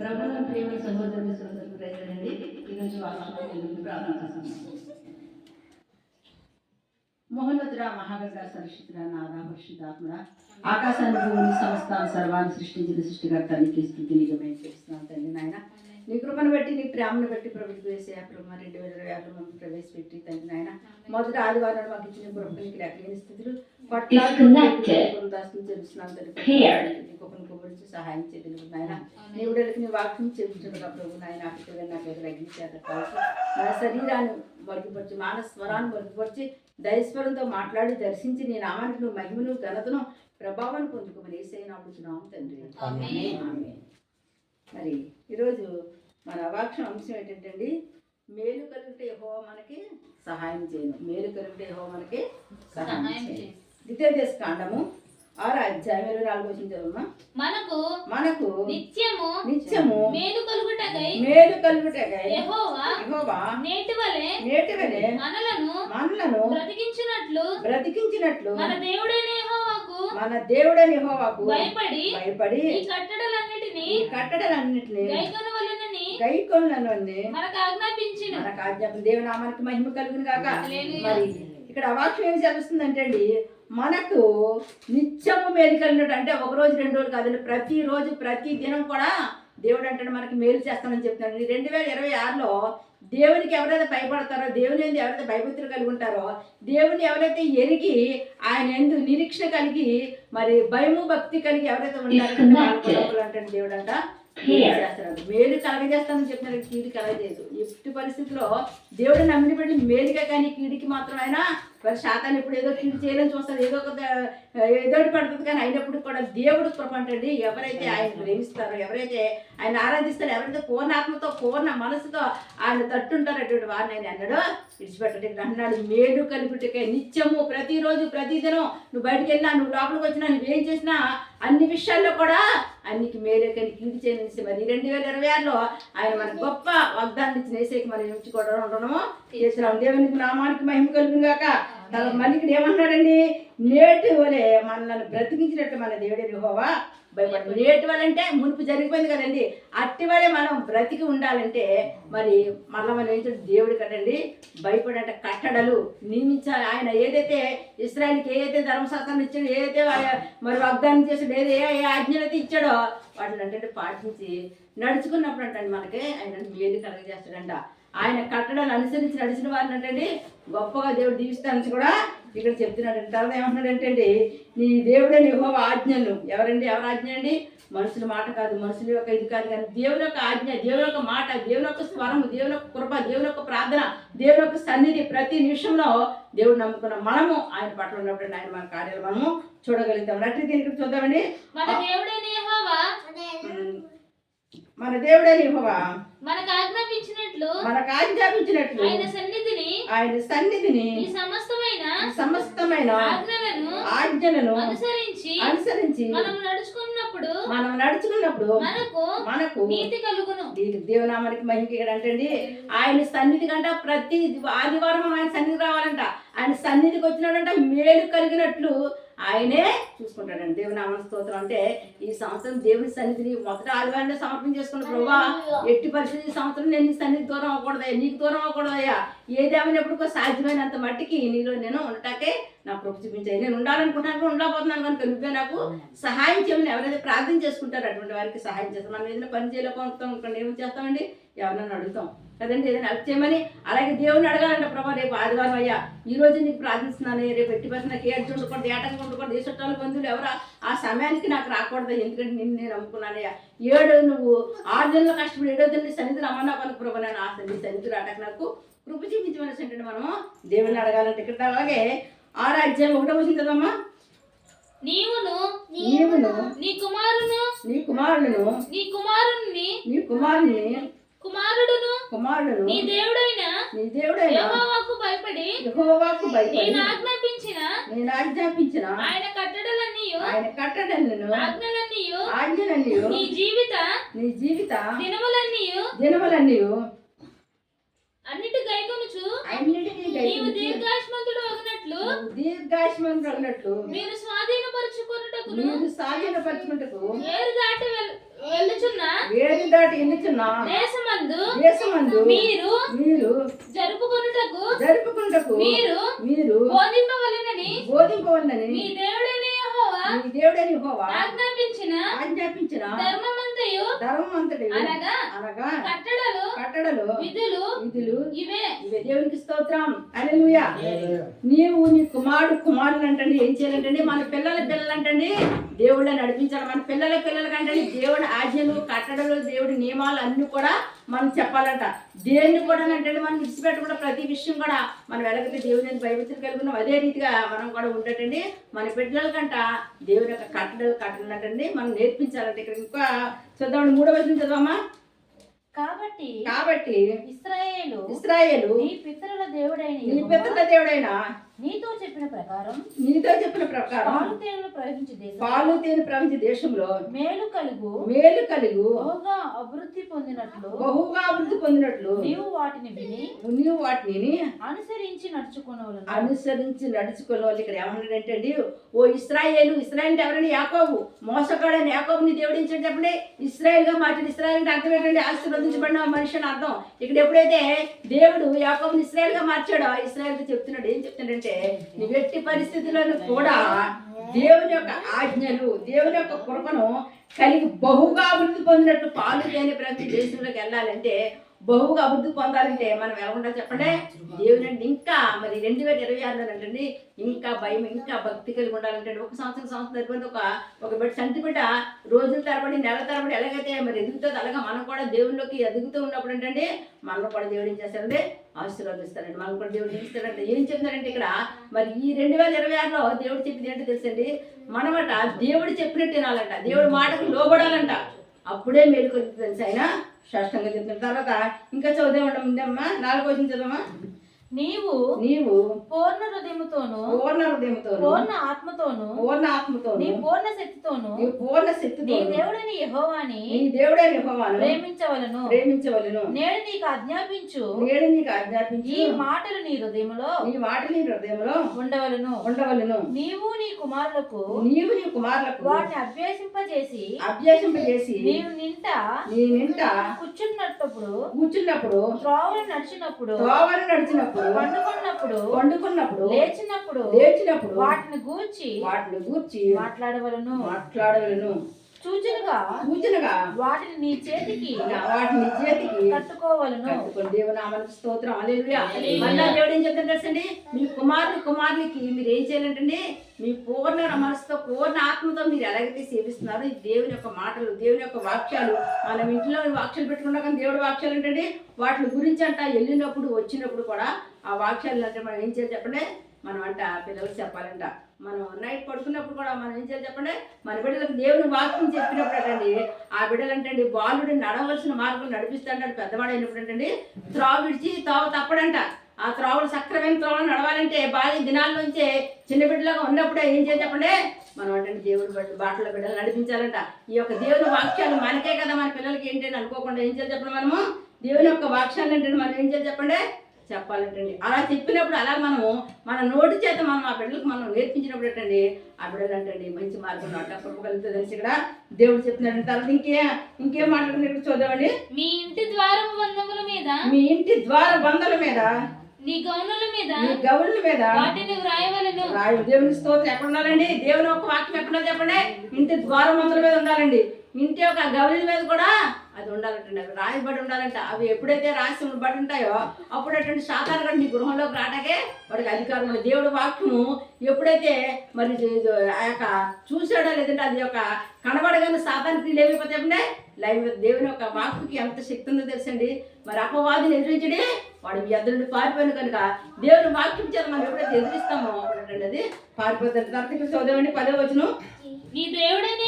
ప్రభుత్వ ప్రేమ సహోదరులు సోదరులు ప్రజలండి ఈరోజు వాక్యం ప్రారంభిస్తున్నాం మహోన్నతుడ మహాగణ సరస్వతుడ నాదా పరిశుద్ధాత్మడ ఆకాశాన్ని భూమిని సమస్తాన్ని సర్వాన్ని సృష్టించిన సృష్టికర్త నీకు స్థితి నిజమే చేస్తున్నాను తండ్రి నాయన నీ కృపను బట్టి నీ ప్రేమను బట్టి ప్రభుత్వ వేసే ప్రభు రెండు వేల ఇరవై ఆరులో మమ్మల్ని ప్రవేశపెట్టి తండ్రి నాయన. మొదటి ఆదివారం మాకు ఇచ్చిన కృపనికి లేకలేని స్థితులు Disconnected. తెలుస్తున్నాను తండ్రి Here. నీ కృపను కుమరించి సహాయం చేయగలుగు నాయన. నీ విడలకి నీ వాక్యం చెబుతుండగా ప్రభు నాయన నాకు నాకు ఎదురు అగ్నిచేత కావచ్చు నా శరీరాన్ని మరుగుపరిచి మానవ స్వరాన్ని మరుగుపరిచి దయస్వరంతో మాట్లాడి దర్శించి నీ నామానికి నువ్వు మహిమను ఘనతను ప్రభావాన్ని పొందుకోమని ఏసై నాడుచున్నాము తండ్రి. మరి ఈరోజు మన వాక్యం అంశం ఏంటంటే మేలు కలిగితే యెహోవా మనకి సహాయం చేయను. మేలు కలిగితే యెహోవా మనకి సహాయం చేయను. చేయను. ద్వితీయ దేశ కాండము ఆరు అధ్యాయం ఇరవై నాలుగు చదవమ్మా మనకు మనకు నిత్యము నిత్యము మేలు కలుగుటకై మేలు కలుగుటకై యెహోవా యెహోవా నేటి వలె నేటి వలె మనలను మనలను బ్రతికించినట్లు బ్రతికించినట్లు మన దేవుడైన యెహోవాకు మన దేవుడని యెహోవాకు భయపడి భయపడి ఈ కట్టడలన్నిటిని కట్టడలన్నిటిని గైకొనులన్నీ మనకు ఆజ్ఞాపించిన మనకు ఆజ్ఞాపన దేవునామానికి మహిమ కలుగును కాక. మరి ఇక్కడ ఆ వాక్యం ఏం చదువుతుందంటే అండి మనకు నిత్యము మేలు కలిగినట్టు అంటే ఒక రోజు రెండు రోజులు కాదండి ప్రతి రోజు ప్రతి దినం కూడా దేవుడు అంటే మనకి మేలు చేస్తానని చెప్తున్నాడు. రెండు వేల ఇరవై ఆరులో దేవునికి ఎవరైతే భయపడతారో దేవుని ఎందు ఎవరైతే భయభక్తులు కలిగి ఉంటారో దేవుని ఎవరైతే ఎరిగి ఆయన ఎందు నిరీక్షణ కలిగి మరి భయము భక్తి కలిగి ఎవరైతే ఉంటారో అంటే దేవుడు అంట. చేస్తున్నాడు మేలు కలగజేస్తానని చెప్తున్నాడు కీడు కలగజేయదు. ఎట్టి పరిస్థితిలో దేవుడు నమ్మిన బట్టి మేలుగా కానీ కీడికి మాత్రం ఆయన మరి శాతాన్ని ఇప్పుడు ఏదో కీడు చేయాలని చూస్తారు ఏదో ఒక ఏదోటి ఏదో పడుతుంది కానీ అయినప్పుడు కూడా దేవుడు కృపంటండి ఎవరైతే ఆయన ప్రేమిస్తారో ఎవరైతే ఆయన ఆరాధిస్తారో ఎవరైతే పూర్ణాత్మతో పూర్ణ మనసుతో ఆయన తట్టుంటారు అటువంటి వారిని ఆయన అన్నాడు విడిచిపెట్టండి. అన్నాడు మేలు కలిపిటికే నిత్యము ప్రతిరోజు ప్రతిదినం నువ్వు బయటికి వెళ్ళినా నువ్వు లోపలికి వచ్చినా నువ్వేం చేసినా అన్ని విషయాల్లో కూడా అన్నికి మేలే కానీ కీడు చేయనిసి మరి రెండు వేల ఇరవై ఆరులో ఆయన మన గొప్ప వాగ్దానం ఇచ్చిన వేసేకి మనం ఉంచుకోవడం ఉండడము. చేసిన దేవునికి నామానికి మహిమ కలుగును మళ్ళీ ఇక్కడ ఏమన్నాడండి? నేటి వలె మనల్ని బ్రతికించినట్టు మన దేవుడు హోవా భయపడతాం నేటి వలంటే అంటే మునుపు జరిగిపోయింది కదండి. అట్టి వలె మనం బ్రతికి ఉండాలంటే మరి మళ్ళీ మనం ఏంటంటే దేవుడి కదండి. భయపడంటే కట్టడలు నియమించాలి. ఆయన ఏదైతే ఇస్రాయల్కి ఏదైతే ధర్మశాస్త్రాన్ని ఇచ్చాడో ఏదైతే మరి వాగ్దానం చేసాడు ఏదో ఏ ఏ ఆజ్ఞలు అయితే ఇచ్చాడో వాటిని అంటే పాటించి నడుచుకున్నప్పుడు అంటే మనకి ఆయన మేలు కలగజేస్తాడంట. ఆయన కట్టడాలు అనుసరించి నడిచిన వారిని అంటే గొప్పగా దేవుడు దీవిస్తానని కూడా ఇక్కడ చెప్తున్నాడు. తర్వాత ఏమంటున్నాడంటే నీ దేవుడే నీ ఆజ్ఞలు. ఎవరండి ఎవరి ఆజ్ఞ అండి? మనుషుల మాట కాదు మనుషుల యొక్క ఇది కాదు కానీ దేవుని యొక్క ఆజ్ఞ దేవుని యొక్క మాట దేవుని యొక్క స్వరము దేవుని యొక్క కృప దేవుని యొక్క ప్రార్థన దేవుని యొక్క సన్నిధి ప్రతి నిమిషంలో దేవుడు నమ్ముకున్న మనము ఆయన పట్ల ఉన్నప్పుడు ఆయన మన కార్యాలు మనము చూడగలుగుతాం. అట్టి దీనికి చూద్దామండి. మన మన దేవుడే యెహోవా మనకు ఆజ్ఞాపించినట్లు మనకు ఆజ్ఞాపించినట్లు ఆయన సన్నిధిని ఆయన సన్నిధిని ఈ సమస్తమైన సమస్తమైన ఆజ్ఞలను ఆజ్ఞలను అనుసరించి అనుసరించి మనం నడుచుకున్నప్పుడు మనం నడుచుకున్నప్పుడు మనకు మనకు నీతి కలుగును. దేవునామానికి మహిమ ఇక్కడ అంటండి ఆయన సన్నిధి కంట ప్రతి ఆదివారం ఆయన సన్నిధి రావాలంట. ఆయన సన్నిధికి వచ్చినాడంట మేలు కలిగినట్లు ఆయనే చూసుకుంటాడండి. దేవునామన స్తోత్రం. అంటే ఈ సంవత్సరం దేవుని సన్నిధిని మొదట ఆదివారం సమర్పణ చేసుకున్న ప్రభా ఎట్టి పరిస్థితి ఈ సంవత్సరం నేను నీ సన్నిధి దూరం అవ్వకూడదయ్యా నీకు దూరం అవ్వకూడదయ్యా. ఏదేమైనప్పుడు సాధ్యమైనంత మట్టికి నీలో నేను ఉండటాకే నా కృప చూపించాయి. నేను ఉండాలనుకుంటున్నాను ఉండకపోతున్నాను కనుక నువ్వే నాకు సహాయం చేయమని ఎవరైతే ప్రార్థన చేసుకుంటారో అటువంటి వారికి సహాయం చేస్తాం. మనం ఏదైనా పని చేయలేకపోతాం ఏం చేస్తామండి? ఎవరినైనా అడుగుతాం. కదండి? ఏదైనా హెల్ప్ చేయమని అలాగే దేవుని అడగాలంట ప్రభా రేపు ఆదివారం అయ్యా. ఈ రోజు నీకు ప్రార్థిస్తున్నాను రేపు ఎట్టి పరిస్థితి నాకు ఏ అడ్డు ఉండకూడదు ఏటంగా ఉండకూడదు ఏ చుట్టాలు బంధువులు ఎవరా ఆ సమయానికి నాకు రాకూడదు ఎందుకంటే నిన్ను నేను నమ్ముకున్నానయ్యా ఏడు నువ్వు ఆరు నెలలు కష్టపడి ఏడో దిన సన్నిధి రమ్మన్నా కనుక ప్రభా నేను ఆ సన్నిధి సన్నిధి రాటకు నాకు కృప చూపించమని మనము దేవుని అడగాలంటే ఇక్కడ అలాగే ఆరు అధ్యాయం ఒకటో వచ్చింది కదమ్మా నీవును నీవును నీ కుమారును నీ కుమారులను నీ కుమారుని నీ కుమారుని కుమారుడును. కుమారులను నీ దేవుడైన నీ దేవుడైన యెహోవాకు భయపడి యెహోవాకు భయపడి నేను ఆజ్ఞాపించిన నేను ఆజ్ఞాపించిన ఆయన కట్టడలన్నీ ఆయన కట్టడలను ఆజ్ఞలన్నీ ఆజ్ఞలన్నీ నీ జీవిత నీ జీవిత దినములన్నీ దినములన్నీ అన్నిటి గైకొనుచు నీవు అగినట్లు దీర్ఘాయుష్మాన్ కలిగినట్లు మీరు స్వాధీనపరుచుకొనుటకును మీరు ఏరు దాటి వెళ్ళుచున్న వేది దాటి ఎన్నుచున్నా దేశమందు దేశమందు మీరు మీరు జరుపుకొనుటకు జరుపుకుంటకు మీరు మీరు బోధింపవలెనని బోధింపవల్లని మీ దేవుడైన యెహోవా మీ దేవుడని హోవా ఆజ్ఞాపించిన ఆజ్ఞాపించిన ధర్మమంతయు ధర్మవంతుడి అనగా? అనగా? కట్టడలు? కట్టడలు? విధులు? విధులు? ఇవే. ఇవే. దేవునికి స్తోత్రం. అలెలుయా నీవు నీ కుమారుడు కుమారులు అంటండి ఏం చేయాలంటండి? మన పిల్లల పిల్లలు అంటండి దేవుళ్ళ నడిపించాలి. మన పిల్లల పిల్లలకి అంటండి. దేవుడి ఆజ్ఞలు కట్టడలు దేవుడి నియమాలు అన్ని కూడా మనం చెప్పాలంట. దేన్ని కూడా అంటే మనం విడిచిపెట్టకుండా ప్రతి విషయం కూడా మనం ఎలాగైతే దేవుని భయభక్తులు కలిగి ఉన్నాం అదే రీతిగా మనం కూడా ఉండటండి. మన బిడ్డలకంట దేవుని యొక్క కట్టడలు అంటండి. మనం నేర్పించాలంటే. ఇక్కడ ఇంకా చూద్దామండి మూడో వచ్చిన చదవమ్మా. కాబట్టి కాబట్టి ఇస్రాయేలు ఇస్రాయేలు నీ పితరుల దేవుడైన నీ పితృల దేవుడైనా నీతో చెప్పిన ప్రకారం నీతో చెప్పిన ప్రకారం పాలు తేనెలు ప్రవహించే దేశం. పాలు తేనె ప్రపంచ దేశంలో మేలు కలుగు. మేలు కలుగు. బహుగా అభివృద్ధి పొందినట్లు బహుగా అభివృద్ధి పొందినట్లు నీవు వాటిని విని నీవు వాటిని అనుసరించి నడుచుకునవలను. అనుసరించి నడుచుకున్న వాళ్ళు ఇక్కడ ఏమన్నాడంటే అండి ఓ ఇస్రాయేలు ఇస్రాయేల్ అంటే ఎవరండి? యాకోబు. మోసగాడని యాకోబుని దేవుడించండి చెప్పండి. ఇస్రాయేల్గా మార్చండి ఇస్రాయేల్ అంటే అర్థం ఏంటంటే ఆశీర్వదించబడిన మనిషి అని అర్థం. ఇక్కడ ఎప్పుడైతే దేవుడు యాకోబుని ఇస్రాయేల్గా మార్చాడో ఇస్రాయేల్ చెప్తున్నాడు ఏం చెప్తున్నాడంటే నీ ఎట్టి పరిస్థితులను కూడా దేవుని యొక్క ఆజ్ఞలు దేవుని యొక్క కృపను కలిగి బహుగా అభివృద్ధి పొందినట్టు పాలు లేని ప్రతి దేశంలోకి వెళ్ళాలంటే బహుగా అభివృద్ధి పొందాలంటే మనం ఎలా చెప్పండి? దేవుని అంటే ఇంకా మరి రెండు వేల ఇరవై ఆరులో అంటండి ఇంకా భయం ఇంకా భక్తి కలిగి ఉండాలంటే ఒక సంవత్సరం సంవత్సరం సరిపోతే ఒక ఒక బిడ్డ సంటి బిడ్డ రోజుల తరబడి నెల తరబడి ఎలాగైతే మరి ఎదుగుతుంది అలాగా మనం కూడా దేవుళ్ళకి ఎదుగుతూ ఉన్నప్పుడు ఏంటంటే మనం కూడా దేవుడు ఏం చేస్తారంటే ఆశీర్వాదిస్తారండి మనం కూడా దేవుడు చూపిస్తాడంటే ఏం చెప్తారంటే ఇక్కడ మరి ఈ రెండు వేల ఇరవై ఆరులో దేవుడు చెప్పింది ఏంటో తెలుసండి? మనమట దేవుడు చెప్పినట్టు తినాలంట దేవుడు మాటకు లోబడాలంట. అప్పుడే మేలుకొని తెలుసు ఆయన? స్పష్టంగా చెప్తున్న తర్వాత ఇంకా చదివే ఉండమ్మా నాలుగు వచ్చిన చదవమ్మా. నీవు నీవు పూర్ణ హృదయముతోను పూర్ణ హృదయంతో పూర్ణ ఆత్మతోను పూర్ణ ఆత్మతో నీ పూర్ణ శక్తితోను నీ పూర్ణ నీ శక్తితో దేవుడని యెహోవాని నీ దేవుడే యెహోవాను ప్రేమించవలను. ప్రేమించవలను. నేడు నీకు ఆజ్ఞాపించు. నేడు నీకు ఆజ్ఞాపించి. ఈ మాటలు నీ హృదయములో నీ మాట నీ హృదయంలో ఉండవలను. ఉండవలను. నీవు నీ కుమారులకు నీవు నీ కుమారులకు వాటిని అభ్యసింపజేసి అభ్యాసింపజేసి నీవు నింట నీ నింట కూర్చున్నప్పుడు కూర్చున్నప్పుడు త్రోవలు నడిచినప్పుడు తోవలు నడిచినప్పుడు పండుకున్నప్పుడు వండుకున్నప్పుడు లేచినప్పుడు లేచినప్పుడు వాటిని గూర్చి వాటిని గూర్చి మాట్లాడవలను. మాట్లాడవలను. సూచనగా సూచనగా వాటిని నీ చేతికి వాటిని చేతికి కట్టుకోవలను. కట్టుకొని స్తోత్రం. అలెలుయా మళ్ళా దేవుడు ఏం చెప్తాడు తెలుసండి? మీ కుమారుడు కుమారులకి మీరు ఏం చేయాలంటండి? మీ పూర్ణ మనసుతో పూర్ణ ఆత్మతో మీరు ఎలాగైతే సేవిస్తున్నారో ఈ దేవుని యొక్క మాటలు దేవుని యొక్క వాక్యాలు మనం ఇంట్లో వాక్యాలు పెట్టుకున్నా కానీ దేవుడి వాక్యాలు ఏంటండి? వాటి గురించి అంట వెళ్ళినప్పుడు వచ్చినప్పుడు కూడా ఆ వాక్యాలు అంటే మనం ఏం చేయాలి చెప్పండి? మనం అంట పిల్లలకు చెప్పాలంట. మనం నైట్ పడుకున్నప్పుడు కూడా మనం ఏం చేయాలి చెప్పండి? మన బిడ్డలకు దేవుని వాక్యం చెప్పినప్పుడు అండి ఆ బిడ్డలు అంటండి బాలుడిని నడవలసిన మార్గం నడిపిస్తాడు పెద్దవాడు అయినప్పుడు ఏంటండి త్రోవ విడిచి తావు తప్పడంట. ఆ త్రోవలు సక్రమైన త్రోవలు నడవాలంటే బాల్య దినాల్లోంచే చిన్న బిడ్డలాగా ఉన్నప్పుడే ఏం చేయాలి చెప్పండి? మనం అంటే దేవుడి బట్టి బాటలో బిడ్డలు నడిపించాలంట. ఈ యొక్క దేవుని వాక్యాలు మనకే కదా మన పిల్లలకి ఏంటి అని అనుకోకుండా ఏం చేయాలి చెప్పండి మనము? దేవుని యొక్క వాక్యాలు అంటే మనం ఏం చేయాలి చెప్పండి? చెప్పాలంటండి. అలా చెప్పినప్పుడు అలా మనము మన నోటి చేత మనం ఆ బిడ్డలకు మనం నేర్పించినప్పుడు ఏంటండి ఆ బిడ్డలు అంటండి మంచి మార్గం అట్లా కృపగలుగుతుంది అనేసి ఇక్కడ దేవుడు చెప్తున్నాడు తర్వాత ఇంకే ఇంకేం మాట్లాడుతున్నారు చూద్దామండి. మీ ఇంటి ద్వారము బంధముల మీద మీ ఇంటి ద్వార బంధల మీద నీ గౌనుల మీద మీ గౌరుల మీద వాటిని వ్రాయవలను. రాయు దేవుని స్తోత్రం ఎక్కడ ఉండాలండి దేవుని ఒక వాక్యం ఎక్కడ చెప్పండి. ఇంటి ద్వారం మందుల మీద ఉండాలండి. ఇంటి యొక్క గౌరుల మీద కూడా అది ఉండాలంటే అవి రాయబడి ఉండాలంట. అవి ఎప్పుడైతే రాసి బడి ఉంటాయో అప్పుడు అటువంటి శాతాలు కూడా నీ గృహంలోకి రావటాకే వాడికి అధికారం దేవుడి వాక్యము ఎప్పుడైతే మరి ఇది ఆ యొక్క చూసాడో లేదంటే అది యొక్క కనబడగానే సాధారణ లేకపోతే లైవ్ దేవుని యొక్క వాక్కి ఎంత శక్తి ఉందో తెలుసండి. మరి అపవాదిని ఎదిరించడే వాడు మీ ఎదురు పారిపోయిన కనుక దేవుని వాక్యం చేత మనం ఎప్పుడైతే ఎదిరిస్తామో అప్పుడు అది పారిపోతుంది. తర్వాత చదవండి పదే వచ్చును నీ దేవుడైన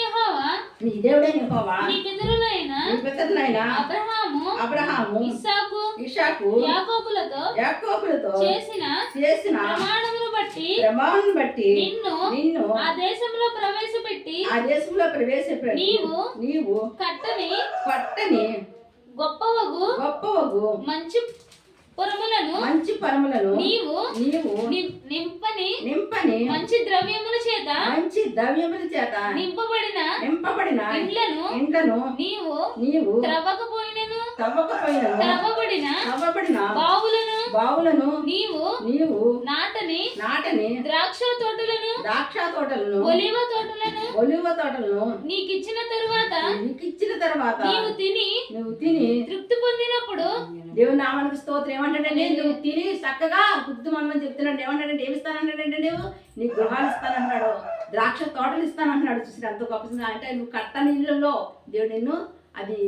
నీ దేవుడే యెహోవా. నీ పితరులైన నీ పితరులైన అబ్రహాము అబ్రహాము ఇస్సాకు ఇషాకు యాకోబులతో యాకోబులతో చేసిన చేసిన ప్రమాణమును బట్టి ప్రమాణం బట్టి నిన్ను నిన్ను ఆ దేశంలో ప్రవేశపెట్టి ఆ దేశంలో ప్రవేశపెట్టి నీవు నీవు కట్టని పట్టని గొప్పవగు గొప్పవగు మంచి పురములను మంచి పరములను నీవు నీవు నింపని నింపని మంచి ద్రవ్యముల చేత మంచి ద్రవ్యముల చేత నింపబడిన నింపబడిన ఇండ్లను ఇండ్లను నీవు నీవు త్రవ్వకపోయినను తవ్వకపోయినను త్రవ్వబడిన తవ్వబడిన బావులను బావులను నీవు నీవు నాటని నాటని ద్రాక్ష తోటలను ద్రాక్ష తోటలను ఒలివ తోటలను ఒలివ తోటలను నీకిచ్చిన తరువాత నీకు ఇచ్చిన తర్వాత నీవు తిని నువ్వు తిని తృప్తి పొందినప్పుడు దేవుని నామానికి స్తోత్రం. ఏమంటాడండి నువ్వు తిని చక్కగా గుర్తు మనమని చెప్తున్నాడు ఏమంటాడంటే ఏమి ఇస్తానంటాడంటే నువ్వు? నీ గృహాలు ఇస్తానంటున్నాడు. ద్రాక్ష తోటలు ఇస్తానంటున్నాడు. చూసి ఎంత గొప్ప అంటే నువ్వు కట్ట నీళ్ళలో దేవుడు నిన్ను అది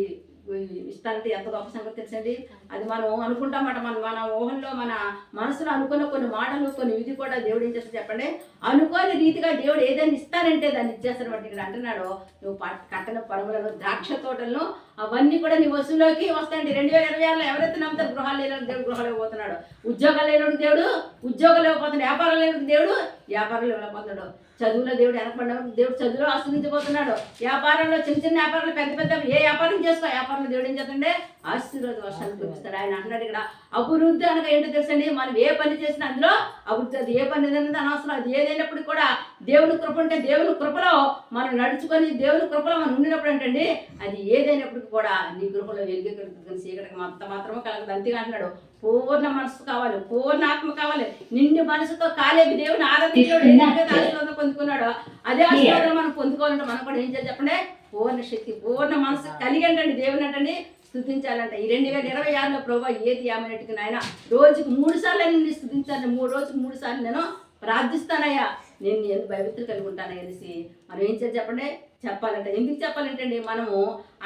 ఇస్తానంటే ఎంత గొప్ప సంగతి తెలుసండి? అది మనం అనుకుంటామట మన మన ఊహంలో మన మనసులో అనుకున్న కొన్ని మాటలు కొన్ని విధి కూడా దేవుడు ఏం చేస్తాడు చెప్పండి? అనుకోని రీతిగా దేవుడు ఏదైనా ఇస్తానంటే దాన్ని ఇచ్చేస్తాడు వాటి ఇక్కడ అంటున్నాడు నువ్వు కట్టన పొడవులను ద్రాక్ష తోటలను అవన్నీ కూడా నీ వసూలోకి వస్తాయండి. రెండు వేల ఇరవై ఆరులో ఎవరైతే నమ్ముతారు గృహాలు లేని దేవుడు గృహాలు ఇవ్వబోతున్నాడు ఉద్యోగాలు లేని దేవుడు ఉద్యోగాలు ఇవ్వబోతున్నాడు వ్యాపారం లేని దేవుడు వ్యాపారాలు ఇవ్వబోతున్నాడు చదువులో దేవుడు వెనకబడినప్పుడు దేవుడు చదువులో ఆశ్రయించబోతున్నాడు. వ్యాపారంలో చిన్న చిన్న వ్యాపారాలు పెద్ద పెద్ద ఏ వ్యాపారం చేసుకో వ్యాపారంలో దేవుడు ఏం చేస్తుండే ఆశీర్వాద. వర్షాలు కురిపిస్తాడు ఆయన అంటున్నాడు ఇక్కడ అభివృద్ధి అనగా ఏంటో తెలుసండి? మనం ఏ పని చేసినా అందులో అభివృద్ధి అది ఏ పని అనేది అనవసరం. అది ఏదైనప్పుడు కూడా దేవుని కృప ఉంటే దేవుని కృపలో మనం నడుచుకొని దేవుని కృపలో మనం ఉండినప్పుడు ఏంటండి? అది ఏదైనప్పటికీ కూడా నీ కృపలో వెలిగే కలుగుతుంది. చీకటికి అంత మాత్రమే కలగదు. అంతేగా అంటున్నాడు. పూర్ణ మనసు కావాలి పూర్ణ ఆత్మ కావాలి. నిండు మనసుతో కాలేవి దేవుని ఆరాధించాడు ఏదైతే ఆశీర్వాదం పొందుకున్నాడో అదే ఆశీర్వాదం మనం పొందుకోవాలంటే మనం కూడా ఏం చేయాలి చెప్పండి? పూర్ణ శక్తి పూర్ణ మనసు కలిగి అంటండి దేవుని అంటండి. స్థుతించాలంట ఈ రెండు వేల ఇరవై ఆరులో ప్రభా ఏది ఏమైనట్టుగా నాయన రోజుకు మూడు సార్లు నేను స్థుతించాను మూడు రోజుకు మూడు సార్లు నేను ప్రార్థిస్తానయ్యా. నేను ఎందుకు భయభక్తులు కలిగి ఉంటాను అనేసి. మనం ఏం చేయాలి చెప్పండి? చెప్పాలంటే ఎందుకు చెప్పాలంటే అండి మనము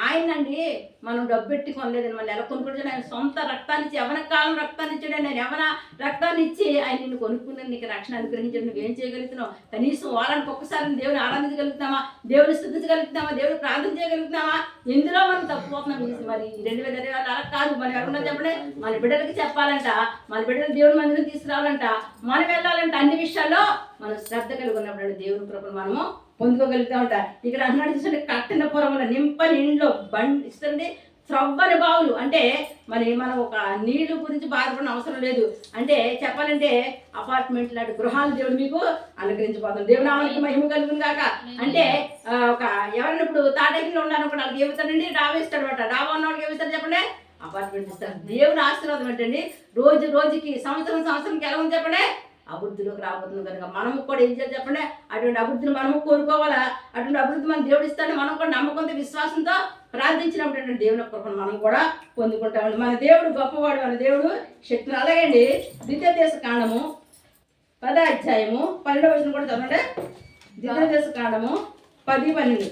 ఆయనండి మనం డబ్బు పెట్టి కొనలేదని మన ఎలా కొనుక్కుంటాడు ఆయన సొంత రక్తాన్ని ఇచ్చి ఎవరి కాలం రక్తాన్ని ఇచ్చాడు ఆయన ఎవర రక్తాన్ని ఇచ్చి ఆయన నిన్ను కొనుక్కున్నాను నీకు రక్షణ అనుగ్రహించాడు నువ్వేం చేయగలుగుతున్నావు? కనీసం వారానికి ఒక్కసారి దేవుని ఆరాధించగలుగుతామా దేవుని స్థుతించగలుగుతామా దేవుని ప్రార్థన చేయగలుగుతామా ఎందులో మనం తప్పిపోతున్నాం మరి రెండు వేల ఇరవై అలా కాదు. మనం ఎవరున్నా చెప్పండి మన బిడ్డలకి చెప్పాలంట మన బిడ్డలు దేవుని మందిరం తీసుకురావాలంట మనం వెళ్ళాలంట అన్ని విషయాల్లో మనం శ్రద్ధ కలిగి ఉన్నప్పుడు దేవుని కృపను మనము పొందుకోగలుగుతామంట ఇక్కడ అన్నాడు చూసండి కట్టిన పొరముల నింపని ఇండ్లో బండి ఇస్తుంది త్రవ్వని బావులు. అంటే మరి మనం ఒక నీళ్ళు గురించి బాధపడిన అవసరం లేదు. అంటే చెప్పాలంటే అపార్ట్మెంట్ లాంటి గృహాలు దేవుడు మీకు అనుగ్రహించబోతుంది దేవుడు నామానికి మహిమ కలుగును కాక అంటే ఒక ఎవరైనా ఇప్పుడు తాటగిరిలో ఉన్నారనుకో వాళ్ళకి ఏమిస్తాడండి రావేస్తాడు అనమాట డాబా ఉన్న వాళ్ళకి ఏమిస్తారు చెప్పండి? అపార్ట్మెంట్ ఇస్తారు. దేవుని ఆశీర్వాదం ఏంటండి? రోజు రోజుకి సంవత్సరం సంవత్సరంకి ఎలా ఉంది చెప్పండి? అభివృద్ధిలోకి రాబోతుంది కనుక మనము కూడా ఏం చేయాలి చెప్పండి? అటువంటి అభివృద్ధిని మనము కోరుకోవాలా? అటువంటి అభివృద్ధి మన దేవుడు ఇస్తాడని మనం కూడా నమ్మకంతో విశ్వాసంతో ప్రార్థించినప్పుడు దేవుని కృపను మనం కూడా పొందుకుంటామండి. మన దేవుడు గొప్పవాడు మన దేవుడు శక్తిని అలాగే అండి ద్వితీయ దేశ కాండము పద అధ్యాయము పన్నెండవ వచనం కూడా చదవండి. ద్వితీయ దేశ కాండము పది పన్నెండు.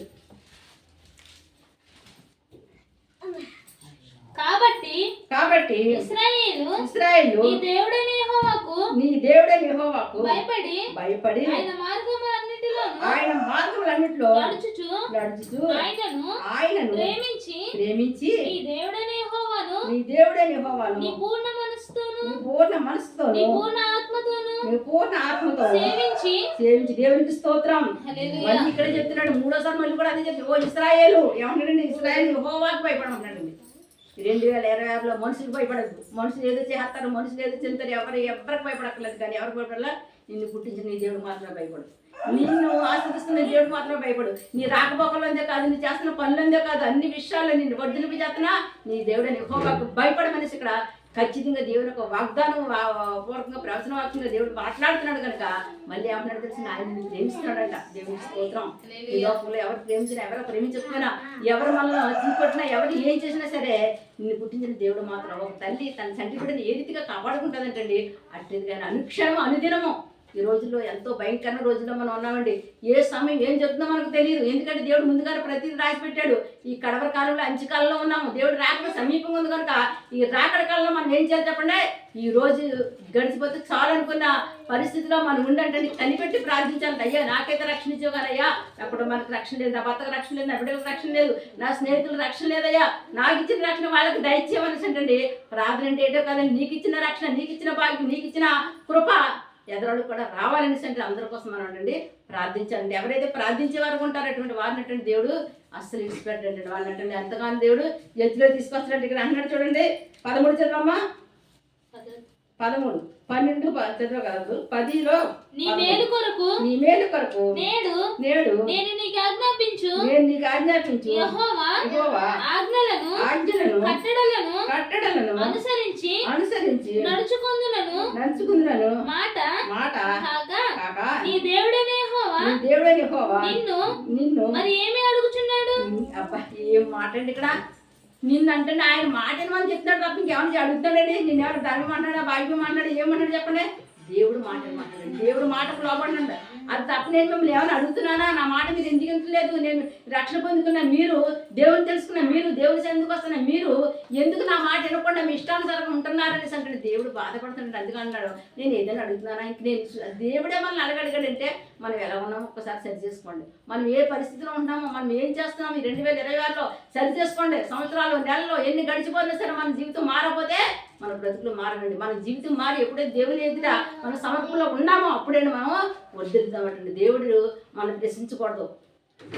కాబట్టి కాబట్టి ఇస్రాయేలు ఇస్రాయేలు నీ దేవుడైన యెహోవాకు నీ దేవుడే యెహోవాకు భయపడి భయపడి ఆయన మార్గములన్నిటిలోనూ ఆయన మార్గములన్నిటిలో నడుచుచు నడుచుతూ ఆయనను ఆయనను ప్రేమించి ప్రేమించి నీ దేవుడైన యెహోవాను నీ దేవుడే యెహోవాను నీ పూర్ణ మనసుతోను నీ పూర్ణ మనసుతోను నీ పూర్ణ ఆత్మతోను నీ పూర్ణ ఆత్మతో సేవించి సేవించి దేవునికి స్తోత్రం. హల్లెలూయా. మళ్ళీ ఇక్కడ చెప్తున్నాడు మూడోసారి మళ్ళీ కూడా అదే చెప్తున్నాడు. ఓ ఇస్రాయేలు ఏమంటాడండి ఇస్రాయేల్ యెహోవాకు భయపడమంటాడండి రెండు వేల ఇరవై ఆరులో మనుషులు భయపడదు మనుషులు ఏదో చేస్తారు మనుషులు ఏదో చెందుతారు ఎవరు ఎవరికి భయపడక్కర్లేదు. కానీ ఎవరికి భయపడాలా? నిన్ను పుట్టించిన నీ దేవుడు మాత్రమే భయపడు. నిన్ను ఆస్వాదిస్తున్న దేవుడు మాత్రమే భయపడు. నీ రాకపోకలందే కాదు నీ చేస్తున్న పనులందే కాదు అన్ని విషయాల్లో నిన్ను వర్ధలిపి చేస్తున్నా నీ దేవుడు భయపడ భయపడమనేసి ఇక్కడ ఖచ్చితంగా దేవుని ఒక వాగ్దానం పూర్వకంగా ప్రవచన వాక్యంగా దేవుడు మాట్లాడుతున్నాడు కనుక మళ్ళీ ఏమన్నాడు తెలిసిన ఆయన నిన్ను ప్రేమిస్తున్నాడంట. దేవుని స్తోత్రం. ఈ లోకంలో ఎవరు ప్రేమించినా ఎవరు ప్రేమించకపోయినా ఎవరు మనల్ని చీకొట్టినా ఎవరు ఏం చేసినా సరే నిన్ను పుట్టించిన దేవుడు మాత్రం ఒక తల్లి తన చంటి బిడ్డని ఏ రీతిగా కాపాడుకుంటుందంటండి. అట్లేదు కానీ అనుక్షణం అనుదినము. ఈ రోజుల్లో ఎంతో భయంకరమైన రోజుల్లో మనం ఉన్నామండి. ఏ సమయం ఏం చెప్తుందో మనకు తెలియదు. ఎందుకంటే దేవుడు ముందుగానే ప్రతిదీ రాసి పెట్టాడు ఈ కడవర కాలంలో అంచుకాలంలో ఉన్నాము. దేవుడు రాకడ సమీపంగా ఉంది కనుక ఈ రాకడ కాలంలో మనం ఏం చేయాలి చెప్పండి? ఈ రోజు గడిచిపోతే చాలు అనుకున్న పరిస్థితిలో మనం ఉండంటే కనిపెట్టి ప్రార్థించాలి అయ్యా నాకైతే రక్షణ ఇచ్చేవారయ్యా. అప్పుడు మనకు రక్షణ లేదు. నా భర్తకు రక్షణ లేదు. నా బిడ్డలకు రక్షణ లేదు. నా స్నేహితులకు రక్షణ లేదయ్యా. నాకు ఇచ్చిన రక్షణ వాళ్ళకి దయచేయమనేసి అంటండి ప్రార్థన అంటే ఏంటో కదండి. నీకు ఇచ్చిన రక్షణ నీకు ఇచ్చిన భాగ్యం నీకు ఇచ్చిన కృప ఎదరోళ్ళు కూడా రావాలనేసి అంటే అందరి కోసం మనం ఉండండి ప్రార్థించండి. ఎవరైతే ప్రార్థించే వారు ఉంటారో అటువంటి వారిని అటువంటి దేవుడు అస్సలు ఇచ్చిపెట్టండి వాళ్ళని అంటే ఎంతగానో దేవుడు ఎత్తులో తీసుకొస్తాడంటే ఇక్కడ అన్నాడు చూడండి. పదమూడు చదవమ్మా పదమూడు. పన్నెండు ప- చదవ కాదు. పదిలో నీ మేలు కొరకు నీ మేలు కొరకు నేడు నేడు నేను నీకు ఆజ్ఞాపించు. నేను నీకు ఆజ్ఞాపించు. యెహోవా యెహోవా ఆజ్ఞలను ఆజ్ఞలను కట్టడలను కట్టడలను అనుసరించి అనుసరించి నడుచుకొందులను నడుచుకుందులను మాట మాట కాగా కాక నీ దేవుడనే యెహోవా నీ దేవుడని యెహోవా నిన్ను నిన్ను మరి ఏమి అడుగుచున్నాడు? అబ్బా ఏం మాట అండి ఇక్కడ? నిన్నంటే ఆయన మాట మనం చెప్తున్నాడు తప్ప ఇంకేమైనా అడుగుతాడండి నేను ఎవరు ధర్మం అన్నాడా భాగ్యం అన్నాడా ఏమన్నాడు చెప్పండి? దేవుడు మాట మాట్లాడండి. దేవుడు మాటకు లోపడండి అది తప్ప నేను మిమ్మల్ని ఏమైనా అడుగుతున్నానా? నా మాట మీరు ఎందుకు వింటలేదు? నేను రక్షణ పొందుకున్న మీరు దేవుని తెలుసుకున్న మీరు దేవుడి ఎందుకు వస్తున్న మీరు ఎందుకు నా మాట వినకుండా మీ ఇష్టానుసారంగా ఉంటున్నారనేసి అంటే దేవుడు బాధపడుతున్నాడు. అందుకు అన్నాడు నేను ఏదైనా అడుగుతున్నానా? ఇంక నేను దేవుడే మనల్ని అడగడిగాడంటే మనం ఎలా ఉన్నామో ఒక్కసారి సరి చేసుకోండి. మనం ఏ పరిస్థితిలో ఉంటామో మనం ఏం చేస్తున్నాం ఈ రెండు వేల ఇరవై ఆరులో సరి చేసుకోండి. సంవత్సరాలు నెలలో ఎన్ని గడిచిపోయినా సరే మన జీవితం మారపోతే మన బ్రతుకులు మారనండి. మన జీవితం మారి ఎప్పుడైతే దేవుని ఎదుట మన సమర్పణలో ఉన్నామో అప్పుడే మనం వర్దిల్తామటండి దేవుడు మనం ప్రశ్నించకూడదు.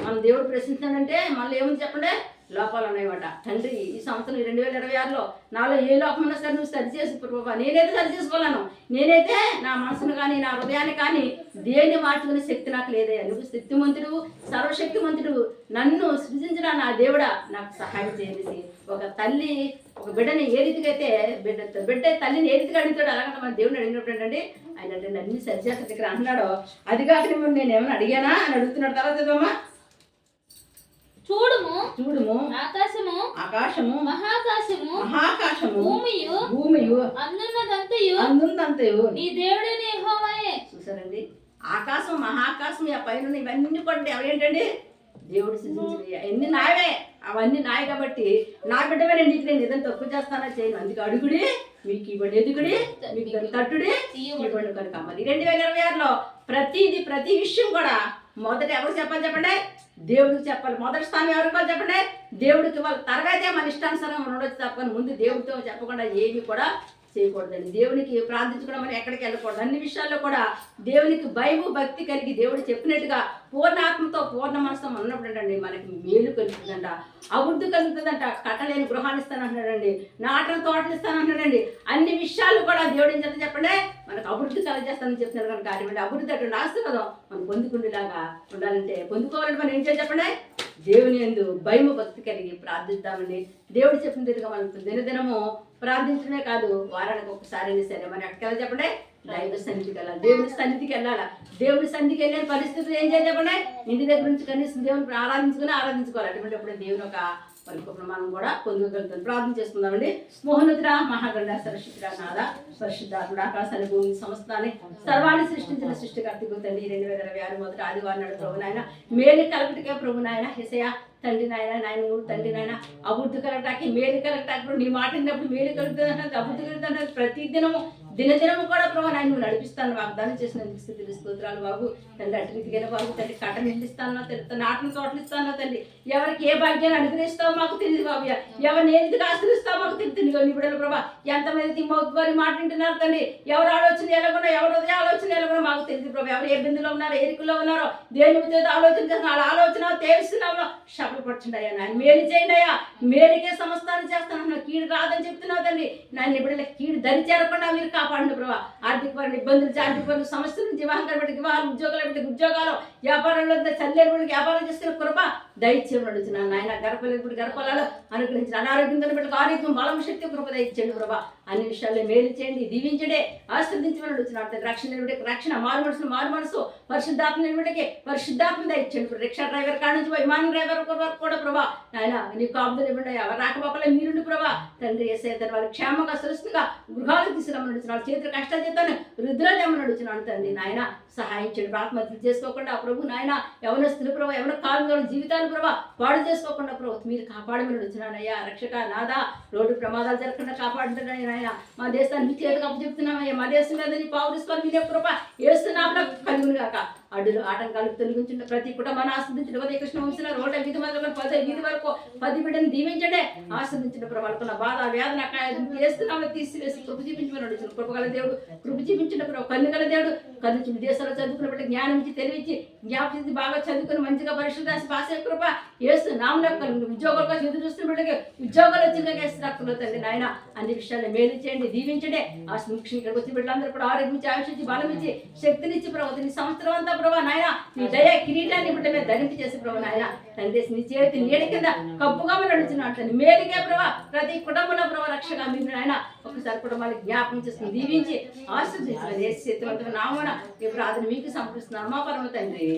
మనం దేవుడు ప్రశ్నించాడంటే మళ్ళీ ఏముంది చెప్పండి? లోపాలు ఉన్నాయన్నమాట తండ్రి ఈ సంవత్సరం రెండు వేల ఇరవై ఆరులో నాలో ఏ లోపం సరే నువ్వు సరి చేసి ప్రభావ నేనైతే సరి చేసుకోలేను. నేనైతే నా మనసును కానీ నా హృదయాన్ని కానీ దేన్ని మార్చుకునే శక్తి నాకు లేదయ్యా నువ్వు శక్తిమంతుడు సర్వశక్తిమంతుడు. నన్ను సృజించిన నా దేవుడా? నాకు సహాయం చేయండి ఒక తల్లి ఒక బిడ్డని ఏ రీతికైతే బిడ్డ బిడ్డ తల్లిని ఏ రీతిగా అడుగుతాడు అలాగే మన దేవుని అడిగినప్పుడు ఏంటంటే ఆయన అంటే అన్ని సరిచేస్తా దగ్గర అన్నాడో. అది కాక నేను ఏమైనా అడిగానా అని అడుగుతున్నాడు. తర్వాత చూడుము. చూడుము. ఆకాశము. ఆకాశము. మహాకాశము. మహాకాశము. భూమియు. భూమియు. అందున్నదంతయు. అందుందంతయు నీ దేవుడనే యెహోవాయే. చూసారండి ఆకాశం మహాకాశం ఆ పైన ఇవన్నీ కూడా ఎవరేంటండి దేవుడు సృజించిన ఎన్ని నావే. అవన్నీ నాయ కాబట్టి నా బిడ్డమే నేను నీకు నేను ఏదైనా తక్కువ చేస్తానా చేయను. అందుకే అడుగుడి మీకు ఇవ్వండి. ఎదుగుడి మీకు తట్టుడి ఇవ్వండి కనుక. మరి రెండు వేల ఇరవై ఆరులో ప్రతిది ప్రతి విషయం కూడా మొదట ఎవరు చెప్పాలి చెప్పండి? దేవుడికి చెప్పాలి. మొదటి స్థానం ఎవరికో చెప్పండి? దేవుడికి ఇవ్వాలి తర్వాతే మన ఇష్టానుసారం ఉండొచ్చు తప్పని ముందు దేవుడితో చెప్పకుండా ఏమి కూడా చేయకూడదండి. దేవునికి ప్రార్థించుకోవడం మనం ఎక్కడికి వెళ్ళకూడదు. అన్ని విషయాల్లో కూడా దేవునికి భయము భక్తి కలిగి దేవుడు చెప్పినట్టుగా పూర్ణాత్మతో పూర్ణ మనసుతో ఉన్నప్పుడు అండి మనకి మేలు కలుగుతుందంట. అభివృద్ధి కలుగుతుందంట. కట్టలేని గృహాన్ని ఇస్తానంటున్నాడండి. నాటన తోటలు ఇస్తానంటున్నాడండి. అన్ని విషయాలు కూడా దేవుడు ఏం చేత చెప్పండి? మనకు అభివృద్ధి కలగజేస్తానని చెప్తున్నాడు కనుక అటువంటి అభివృద్ధి అటువంటి ఆశీర్వాదం మనం పొందుకుండేలాగా ఉండాలంటే పొందుకోవాలంటే మనం ఏం చేయాలి చెప్పండి? దేవుని ఎందు భయము భక్తి కలిగి ప్రార్థిద్దామండి. దేవుడు చెప్పిన విధంగా మనం దినదినము ప్రార్థించడమే కాదు వారానికి ఒకసారి అయినా సరే. మరి ఎక్కడికి వెళ్ళాలి చెప్పండి? దైవ సన్నిధికి వెళ్ళాలి. దేవుని సన్నిధికి వెళ్ళాలా? దేవుని సన్నిధికి వెళ్ళే పరిస్థితులు ఏం చేయాలి చెప్పండి? ఇంటి దగ్గర నుంచి కనీసం దేవుని ఆరాధించుకుని ఆరాధించుకోవాలి. అటువంటి అప్పుడు దేవుని ఒక పరికృపణ మనం కూడా పొందుగలుగుతాం ప్రార్థన చేసుకుందామండి. మోహనుద్ర మహాగండ సరస్వతిరా నాద పరిశుద్ధాత్ముడు ఆకాశాన్ని భూమి సమస్తాన్ని సర్వాన్ని సృష్టించిన సృష్టికర్తకు తండ్రి. రెండు వేల ఇరవై ఆరు మొదటి ఆదివారం నాడు ప్రభు నాయన మేలు కలగటికే ప్రభు నాయన హిసయ తండ్రి నాయన నాయన మూడు తండ్రి నాయన అభివృద్ధి కలగటానికి మేలు కలగటానికి నీ మాట విన్నప్పుడు మేలు కలుగుతుంది అంటే అభివృద్ధి కలుగుతుంది ప్రతి దినము దినదినము కూడా ప్రభు నాయన నువ్వు నడిపిస్తాను వాగ్దానం చేసినందుకు స్థితి స్తోత్రాలు బాబు. తండ్రి అటు రీతిగా బాబు తండ్రి కట్ట నిండిస్తానో తండ్రి నాటిన తోటలు ఇస్తానో తండ్రి ఎవరికి ఏ భాగ్యాన్ని అనుగ్రహిస్తావో మాకు తెలియదు బాబు ఎవరిని ఎందుకు ఆశ్రయిస్తావో మాకు తెలియదు నీ బిడ్డలు ప్రభా. ఎంతమంది మౌత్ వారి మాట వింటున్నారు తండ్రి ఎవరు ఆలోచన ఎలాగున్నా ఎవరు హృదయ ఆలోచన ఎలాగున్నా మాకు తెలియదు ప్రభా. ఎవరు ఏ బిందులో ఉన్నారో ఎరుకులో ఉన్నారో దేని మీద ఆలోచన చేస్తున్నా వాళ్ళ ఆలోచన తేలుస్తున్నామో శపలపరచండి అయ్యా నాయన. మేలు చేయండి అయ్యా. మేలుకే సమస్తాన్ని చేస్తాను కీడు రాదని చెప్తున్నావు తండ్రి నన్ను ఎప్పుడైనా కీడు దరి చేరకుండా మీరు కాపాడండి ప్రభా. ఆర్థిక పనులు ఇబ్బందులు ఆర్థిక పనులు సమస్యల నుంచి వివాహం బట్టి వివాహాలు ఉద్యోగాలు పెట్టి ఉద్యోగాలు వ్యాపారంలో చల్లేరు వ్యాపారం చేస్తున్న కృప దయచేయం అడుగుతున్నాను నాయన గర్భలేదు గర్భాలలో అనుగ్రహించిన అనారోగ్యంతో బట్టి ఆరోగ్యం బలం శక్తి కృపద దయచేయండి ప్రభా. అన్ని విషయాల్లో మేలు చేయండి దీవించడే ఆశ్రదించమని అడుగుతున్నాడు రక్షణ నిలబడికి రక్షణ మారు మనసు మారు మనసు. పరిశుద్ధాత్మ నిలబడికి పరిశుద్ధాత్మ దయచేయండి రిక్షా డ్రైవర్ కాడ నుంచి విమానం డ్రైవర్ వరకు కూడా ప్రభా. నాయన నీ కాపుదలు ఇవ్వండి ఎవరు రాకపోకలే మీరుండి ప్రభా. తండ్రి ఎస్ఐ తన వాళ్ళు క్షేమంగా సురక్షితంగా గృహాలకు తీసుకురామని అడుగుతున్నాడు. చేతులు కష్టాలు చేస్తాను రుద్రాలు ఏమని అడుగుతున్నాడు తండ్రి. నాయన సహాయం చేయండి. ఆత్మహత్యలు చేసుకోకుండా ప్రభు నాయన యవనస్తులు ప్రభు ఎవరి కాలంలో జీవితాలు ప్రభా పాడు చేసుకోకుండా ప్రభు మీరు కాపాడమని వచ్చినానయ్యా రక్షక నాదా రోడ్డు ప్రమాదాలు జరగకుండా కాపాడుతున్నాయి నాయన మా దేశాన్ని మీ చేతికి అప్పచెప్తున్నామయ్యా మా దేశం మీద నీ పావురిస్తాను మీరే కృప వేస్తున్నాం కలుగును కాక అడ్డులు ఆటంకాలు తొలగించిన ప్రతి కుటుంబాన్ని ఆస్వాదించిన ఉదయ కృష్ణ వంశన రోడ్ల వీధి మొదలు పది వీధి వరకు పది బిడ్డను దీవించడే. ఆస్వాదించిన ప్రభావం బాధ వేదన వేస్తున్నామో తీసివేసి కృప చూపించమని అడుగుతున్న కృపగల దేవుడు కృప చూపించిన కన్నుగల దేవుడు కన్ను దేశాలు చదువుకున్న బట్టి జ్ఞానం ఇచ్చి తెలివించి జ్ఞాపకం బాగా చదువుకుని మంచిగా పరీక్షలు రాసి పాస్ అయ్యే కృప వేస్తూ నామలో ఉద్యోగాల కోసం ఎదురు చూస్తున్న బిడ్డకి ఉద్యోగాలు వచ్చిన వేసి రక్తంలో తండ్రి నాయన అన్ని విషయాలు మేలు చేయండి దీవించడే. ఆ ముఖ్యంగా ఇక్కడికి వచ్చిన బిడ్డలందరూ కూడా ఆరోగ్యం ఆయుషించి బలం ఇచ్చి శక్తినిచ్చి ప్రభుత్వం సంవత్సరం అంతా ప్రభా నాయన నీ దయ కిరీటాన్ని బిడ్డ మీద ధరించి చేసి ప్రభా నాయన. తండ్రి నీ చేతి నీడ కింద కప్పుగా మనం నడుచున్నాడు తండ్రి మేలుగా ప్రభా ప్రతి కుటుంబంలో ప్రభా రక్షగా మీ నాయన ఒకసారి కుటుంబానికి జ్ఞాపకం చేసుకుని దీవించి ఆశీర్వదించిన ఏ శక్తివంతమైన నామన ఈ ప్రార్థన మీకు సమర్పిస్తున్నాను. మా పరమ తండ్రి.